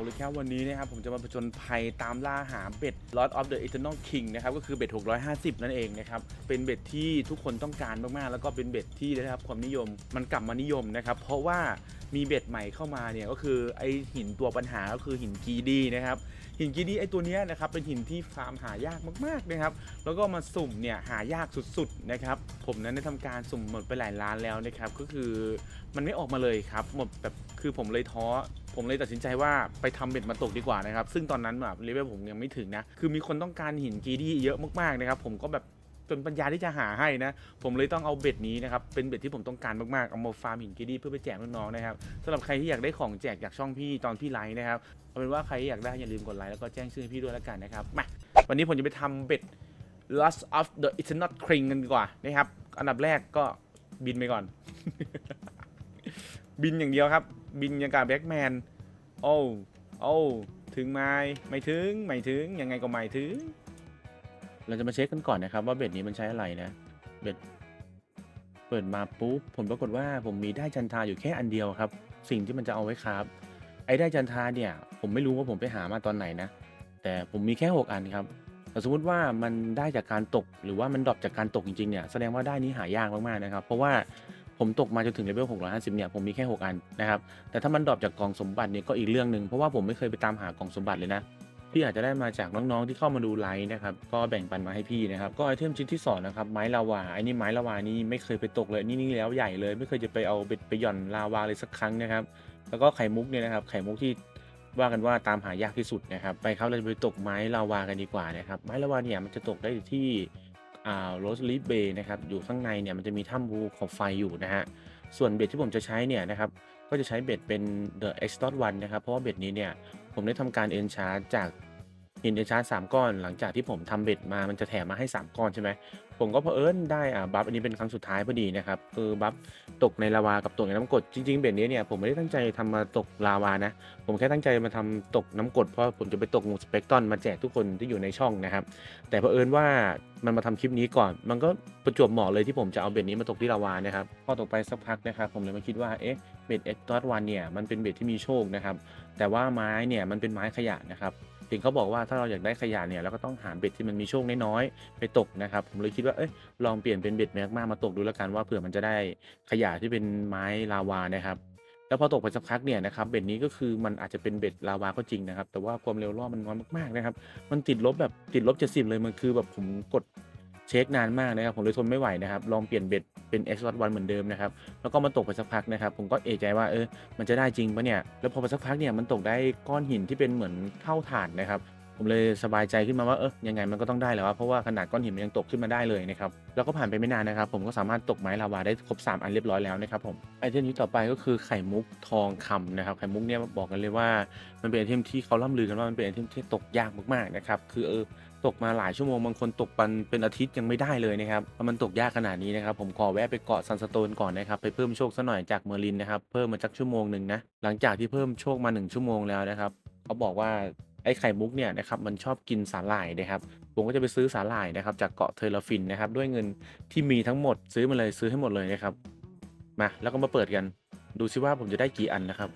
บอกเลยครับวันนี้นะครับผมจะมาผจญภัยตามล่าหาเบ็ด Lord of the Eternal King นะครับก็คือเบ็ด 650 นั่นเองนะครับเป็นเบ็ดที่ทุกคนต้องการมากๆ แล้วก็เป็นเบ็ดที่ได้รับความนิยม มันกลับมานิยมนะครับเพราะว่า มีเบ็ดใหม่เข้ามาเนี่ยก็คือไอหินตัวปัญหาก็คือหินกีดีนะครับหินกีดีไอตัวเนี้ยนะครับเป็นหินที่ฟาร์มหายากมากๆนะครับ แล้วก็มาสุ่มเนี่ยหายากสุดๆนะครับผมนั้นได้ทำการสุ่มหมดไปหลายล้านแล้วนะครับก็คือมันไม่ออกมาเลยครับหมดแบบคือผมเลยท้อผมเลยตัดสินใจว่าไปทำเบ็ดมาตกดีกว่านะครับ ซึ่งตอนนั้นแบบเลเวลผมยังไม่ถึงนะ คือมีคนต้องการหินกีดี้เยอะมากๆนะครับ ผมก็แบบ จนปัญญาที่จะหาให้นะ ผมเลยต้องเอาเบ็ดนี้นะครับ เป็นเบ็ดที่ผมต้องการมากๆ เอามาฟาร์มหินกีดี้เพื่อไปแจกน้องๆนะครับสำหรับใครที่อยากได้ของแจกจากช่องพี่ตอนพี่ไลฟ์นะครับเอาเป็นว่าใครอยากได้อย่าลืมกดไลค์แล้วก็แจ้งชื่อพี่ด้วยแล้วกันนะครับมาวันนี้ผมจะไปทำเบ็ด Lost of the Eternal King กันดีกว่านะครับ อันดับแรกก็บินไปก่อน บินอย่างเดียวครับ บินอย่างกับแบ็กแมน โอ้ โอ้ ถึงไหมไม่ถึง ไม่ถึง ยังไงก็ไม่ถึง เราจะมาเช็คกันก่อนนะครับว่าเบ็ดนี้มันใช้อะไรนะ เบ็ดเปิดมาปุ๊บผมปรากฏว่าผมมีได้จันทาอยู่แค่อันเดียวครับ สิ่งที่มันจะเอาไว้ครับไอ้ได้จันทาเนี่ยผมไม่รู้ว่าผมไปหามาตอนไหนนะ แต่ผมมีแค่ 6 อันครับแต่สมมติว่ามันได้จากการตกหรือว่ามันดรอปจากการตกจริงๆเนี่ยแสดงว่าได้นี้หายากมากๆนะครับ เพราะว่าผมตกมาจนถึงเลเวล650เนี่ยผมมีแค่ 6 อันนะครับ แต่ถ้ามันดรอปจากกล่องสมบัติเนี่ยก็อีกเรื่องหนึ่งเพราะว่าผมไม่เคยไปตามหากล่องสมบัติเลยนะ พี่อาจจะได้มาจากน้องๆที่เข้ามาดูไลฟ์นะครับก็แบ่งปันมาให้พี่นะครับก็ไอเทมชิ้นที่สองนะครับไม้ลาวาไอ้นี่ไม้ลาวานี่ไม่เคยไปตกเลยนี่นี่แล้วใหญ่เลย ไม่เคยจะไปเอาเบ็ดไปหย่อนลาวาเลยสักครั้งนะครับ แล้วก็ไข่มุกเนี่ยนะครับไข่มุกที่ว่ากันว่าตามหายากที่สุดนะครับ ไปครับเราจะไปตกไม้ลาวากันดีกว่านะครับไม้ลาวาเนี่ยมันจะตกได้ที่อ่าโรสลีเบย์นะครับอยู่ข้างในเนี่ยมันจะมีถ้ำภูเขาไฟอยู่นะฮะส่วนเบ็ดที่ผมจะใช้เนี่ยนะครับก็จะใช้เบ็ดเป็น The X Dot One นะครับเพราะว่าเบ็ดนี้เนี่ย ผมได้ทำการเอนชาร์จากหินเอนชาร์สามก้อน หลังจากที่ผมทำเบ็ดมามันจะแถมมาให้ 3 ก้อนใช่ไหมผมก็เผอิญได้อ่าบัฟอันนี้เป็นครั้งสุดท้ายพอดีนะครับคือบัฟตกในลาวากับตกในน้ำกรดจริงๆเบ็ดนี้เนี่ยผมไม่ได้ตั้งใจทำมาตกลาวานะ ผมแค่ตั้งใจมาทำตกน้ำกรดเพราะผมจะไปตกงูสเปกตรอนมาแจกทุกคนที่อยู่ในช่องนะครับ แต่เผอิญว่ามันมาทำคลิปนี้ก่อน มันก็ประจวบเหมาะเลยที่ผมจะเอาเบ็ดนี้มาตกที่ลาวานะครับพอตกไปสักพักนะครับผมเลยมาคิดว่าเอ๊ะเบ็ดเอ็กดอทวันเนี่ยมันเป็นเบ็ดที่มีโชคนะครับ แต่ว่าไม้เนี่ยมันเป็นไม้ขยะนะครับถึงเขาบอกว่าถ้าเราอยากได้ขยะเนี่ยเราก็ต้องหาเบ็ดที่มันมีโชคน้อยๆไปตกนะครับ ผมเลยคิดว่าเอ้ยลองเปลี่ยนเป็นเบ็ดแมกมามาตกดูแล้วกันว่าเผื่อมันจะได้ขยะที่เป็นไม้ลาวานะครับแล้วพอตกไปสักพักเนี่ยนะครับเบ็ดนี้ก็คือมันอาจจะเป็นเบ็ดลาวาก็จริงนะครับ แต่ว่าความเร็วรอบมันน้อยมากๆนะครับ มันติดลบแบบติดลบ70เลยมันคือแบบผมกด เช็คนานมากนะครับผมเลยทนไม่ไหวนะครับลองเปลี่ยนเบ็ดเป็น X 1 1เหมือนเดิมนะครับแล้วก็มาตกไปสักพักนะครับผมก็เอะใจว่าเออมันจะได้จริงปะเนี่ยแล้วพอไปสักพักเนี่ยมันตกได้ก้อนหินที่เป็นเหมือนเท่าฐานนะครับผมเลยสบายใจขึ้นมาว่าเออยังไงมันก็ต้องได้แล้วว่าเพราะว่าขนาดก้อนหินมันยังตกขึ้นมาได้เลยนะครับแล้วก็ผ่านไปไม่นานนะครับ ผมก็สามารถตกไม้ลาวาได้ครบ 3 อันเรียบร้อยแล้วนะครับผมไอเทมนี้ต่อไปก็คือไข่มุกทองคำนะครับไข่มุกเนี่ยบอกกันเลยว่ามันเป็นไอเทมที่เขาล่ำลือกันว่ามันเป็นไอเทมที่ตกยากมากๆนะครับคือเออ ตกมาหลายชั่วโมงบางคนตกปันเป็นอาทิตย์ยังไม่ได้เลยนะครับเพราะมันตกยากขนาดนี้นะครับผมขอแวะไปเกาะซันสโตนก่อนนะครับไปเพิ่มโชคซะหน่อยจากเมอร์ลินนะครับเพิ่มมาสักชั่วโมงหนึ่งนะหลังจากที่เพิ่มโชคมาหนึ่งชั่วโมงแล้วนะครับเขาบอกว่าไอ้ไข่มุกเนี่ยนะครับมันชอบกินสาหร่ายนะครับผมก็จะไปซื้อสาหร่ายนะครับจากเกาะเทอร์ลาฟินนะครับด้วยเงินที่มีทั้งหมดซื้อมาเลยซื้อให้หมดเลยนะครับมาแล้วก็มาเปิดกัน ดูซิว่าผมจะได้กี่อันนะครับ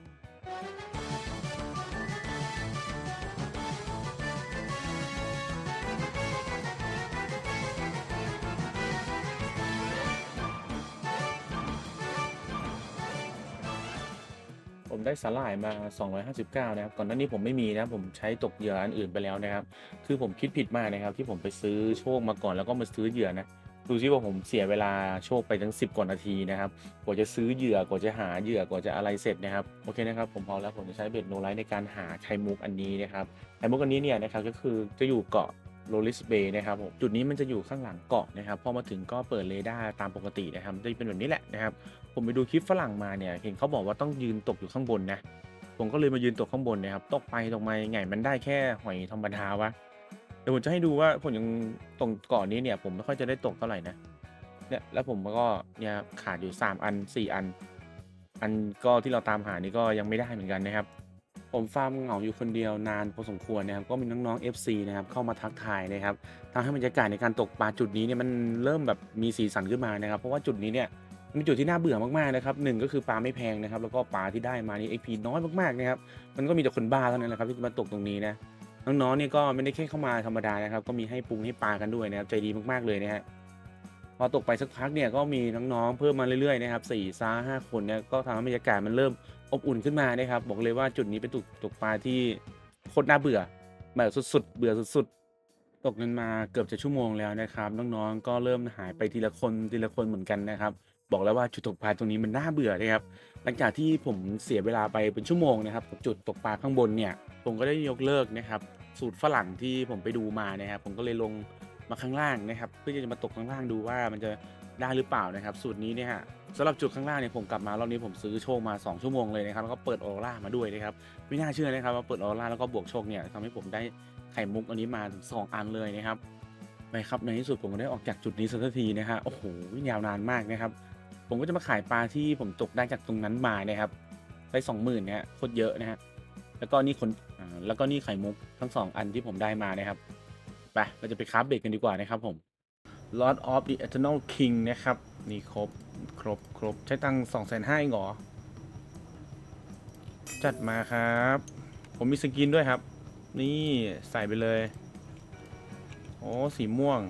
ผมได้สาหร่ายมา 259 นะครับ ก่อนหน้านี้ผมไม่มีนะผมใช้ตกเหยื่ออันอื่นไปแล้วนะครับ คือผมคิดผิดมากนะครับ ที่ผมไปซื้อโชคมาก่อนแล้วก็มาซื้อเหยื่อนะดูซิว่าผมเสียเวลาโชคไปทั้ง 10 กว่านาทีนะครับ กว่าจะซื้อเหยื่อกว่าจะหาเหยื่อกว่าจะอะไรเสร็จนะครับ โอเคนะครับ ผมพอแล้วผมจะใช้เบ็ดโนไลท์ในการหาไข่มุกอันนี้นะครับ ไข่มุกอันนี้เนี่ยนะครับก็คือจะอยู่เกาะ โรลิสเบย์นะครับผมจุดนี้มันจะอยู่ข้างหลังเกาะนะครับพอมาถึงก็เปิดเรดาร์ตามปกตินะครับจะเป็นแบบนี้แหละนะครับ ผมไปดูคลิปฝรั่งมาเนี่ยเห็นเขาบอกว่าต้องยืนตกอยู่ข้างบนนะผมก็เลยมายืนตกข้างบนนะครับตกไปตกมาไงมันได้แค่หอยธรรมดาวะเดี๋ยวผมจะให้ดูว่าผมยังตรงเกาะนี้เนี่ย ผมไม่ค่อยจะได้ตกเท่าไหร่นะเนี่ยแล้วผมก็เนี่ยขาดอยู่ 3 อัน 4 อัน อันก็ที่เราตามหานี่ก็ยังไม่ได้เหมือนกันนะครับ ผมฟาร์มเหงาอยู่คนเดียวนานพอสมควรนะครับก็มีน้องๆ FC นะครับเข้ามาทักทายนะครับทำให้บรรยากาศในการตกปลาจุดนี้เนี่ยมันเริ่มแบบมีสีสันขึ้นมานะครับ เพราะว่าจุดนี้เนี่ยเป็นจุดที่น่าเบื่อมากๆนะครับหนึ่งก็คือปลาไม่แพงนะครับ แล้วก็ปลาที่ได้มานี่ XP น้อยมากๆนะครับมันก็มีแต่คนบ้าเท่านั้นแหละครับที่มาตกตรงนี้นะน้องๆเนี่ยก็ไม่ได้แค่เข้ามาธรรมดานะครับ ก็มีให้ปรุงให้ปลากันด้วยนะครับใจดีมากๆเลยนะฮะพอตกไปสักพักเนี่ยก็มีน้องๆเพิ่มมาเรื่อยๆนะครับสี่ซ่าห้าคนเนี่ยก็ทำให้บรรยากาศมันเริ่ม อบอุ่นขึ้นมานะครับ บอกเลยว่าจุดนี้เป็นจุดตกปลาที่โคตรน่าเบื่อแบบสุดๆ เบื่อสุดๆ ตกกันมาเกือบจะชั่วโมงแล้วนะครับ น้องๆ ก็เริ่มหายไปทีละคนทีละคนเหมือนกันนะครับ บอกแล้วว่าจุดตกปลาตรงนี้มันน่าเบื่อนะครับ หลังจากที่ผมเสียเวลาไปเป็นชั่วโมงนะครับกับจุดตกปลาข้างบนเนี่ย ผมก็ได้ยกเลิกนะครับ สูตรฝรั่งที่ผมไปดูมานะครับ ผมก็เลยลงมาข้างล่างนะครับ เพื่อจะมาตกข้างล่างดูว่ามันจะได้หรือเปล่านะครับ สูตรนี้เนี่ยฮะ สำหรับจุดข้างล่างเนี่ยผมกลับมารอบนี้ผมซื้อโชคมา 2 ชั่วโมงเลยนะครับแล้วก็เปิดออร่ามาด้วยนะครับไม่น่าเชื่อนะครับว่าเปิดออร่าแล้วก็บวกโชคเนี่ยทำให้ผมได้ไข่มุกอันนี้มาถึงสองอันเลยนะครับไปครับในที่สุดผมก็ได้ออกจากจุดนี้สักทีนะฮะโอ้โหยาวนานมากนะครับ ผมก็จะมาขายปลาที่ผมตกได้จากตรงนั้นมานะครับได้สองหมื่นเนี่ยโคตรเยอะนะฮะแล้วก็นี่คนแล้วก็นี่ไข่มุกทั้งสองอันที่ผมได้มานะครับไปเราจะไปคราฟเบรกกันดีกว่านะครับผม Lord of the Eternal King นะครับนี่ครบ ครบครบใช้ตังสองแสนห้าเหรอ จัดมาครับ ผมมีสกินด้วยครับ นี่ใส่ไปเลย โอ้สีม่วง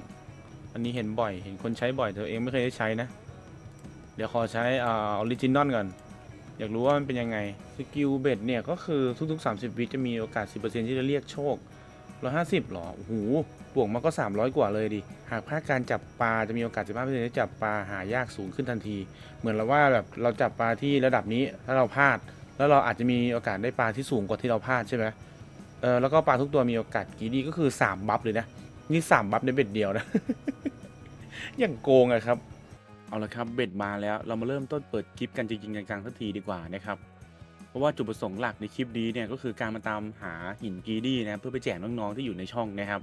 อันนี้เห็นบ่อย เห็นคนใช้บ่อยแต่ตัวเองไม่เคยได้ใช้นะ เดี๋ยวขอใช้อ่าออริจินอลก่อน อยากรู้ว่ามันเป็นยังไง สกิลเบ็ดเนี่ย ก็คือทุกๆ 30 วิจะมีโอกาส 10%ที่จะเรียกโชค 150หรอ โอ้โห บวกมาก็300กว่าเลยดิ หากพลาดการจับปลาจะมีโอกาส15%ที่จับปลาหายากสูงขึ้นทันที เหมือนเราว่าแบบเราจับปลาที่ระดับนี้ถ้าเราพลาด แล้วเราอาจจะมีโอกาสได้ปลาที่สูงกว่าที่เราพลาดใช่ไหมเออแล้วก็ปลาทุกตัวมีโอกาสกี่ดีก็คือ3บัฟเลยนะ นี่3บัฟในเบ็ดเดียวนะ อย่างโกงอะครับ เอาละครับเบ็ดมาแล้วเรามาเริ่มต้นเปิดคลิปกันจริงๆจังๆสักทีดีกว่านะครับ ราะว่าจุดประสงค์หลักในคลิปนี้เนี่ยก็คือการมาตามหาหินกีดี้นะเพื่อไปแจกน้องๆที่อยู่ในช่องนะครับ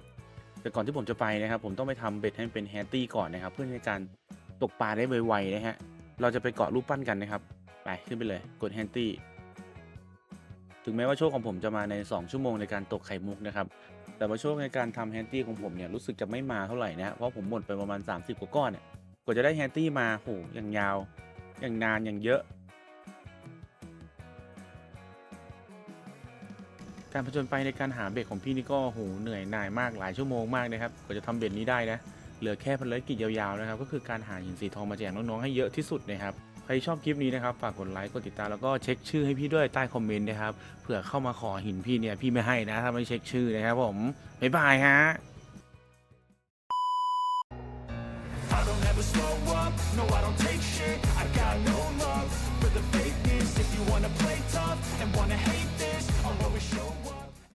แต่ก่อนที่ผมจะไปนะครับ ผมต้องไปทำเบ็ดให้มันเป็นแฮตตี้ก่อนนะครับ เพื่อในการตกปลาได้ไวๆนะฮะเราจะไปเกาะรูปปั้นกันนะครับ ไปขึ้นไปเลยกดแฮตตี้ถึงแม้ว่าโชคของผมจะมาใน 2 ชั่วโมงในการตกไข่มุกนะครับ แต่ว่าโชคในการทำแฮนตี้ของผมเนี่ยรู้สึกจะไม่มาเท่าไหร่นะฮะเพราะผมหมดไปประมาณ 30 กว่าก้อนเนี่ยกว่าจะได้แฮนตี้มาโหอย่างยาว อย่างนานอย่างเยอะ การผจญไปในการหาเบ็ดของพี่นี่ก็โหเหนื่อยหน่ายมากหลายชั่วโมงมากนะครับกว่าจะทำเบ็ดนี้ได้นะเหลือแค่ภารกิจยาวๆนะครับ ก็คือการหาหินสีทองมาแจกน้องๆให้เยอะที่สุดนะครับใครชอบคลิปนี้นะครับฝากกดไลค์กดติดตามแล้วก็เช็คชื่อให้พี่ด้วยใต้คอมเมนต์นะครับเผื่อเข้ามาขอหินพี่เนี่ยพี่ไม่ให้นะถ้าไม่เช็คชื่อนะครับผมบ๊ายบายฮะ slow up, no I don't take shit I got no love for the fakeness If you wanna play tough and wanna hate But we show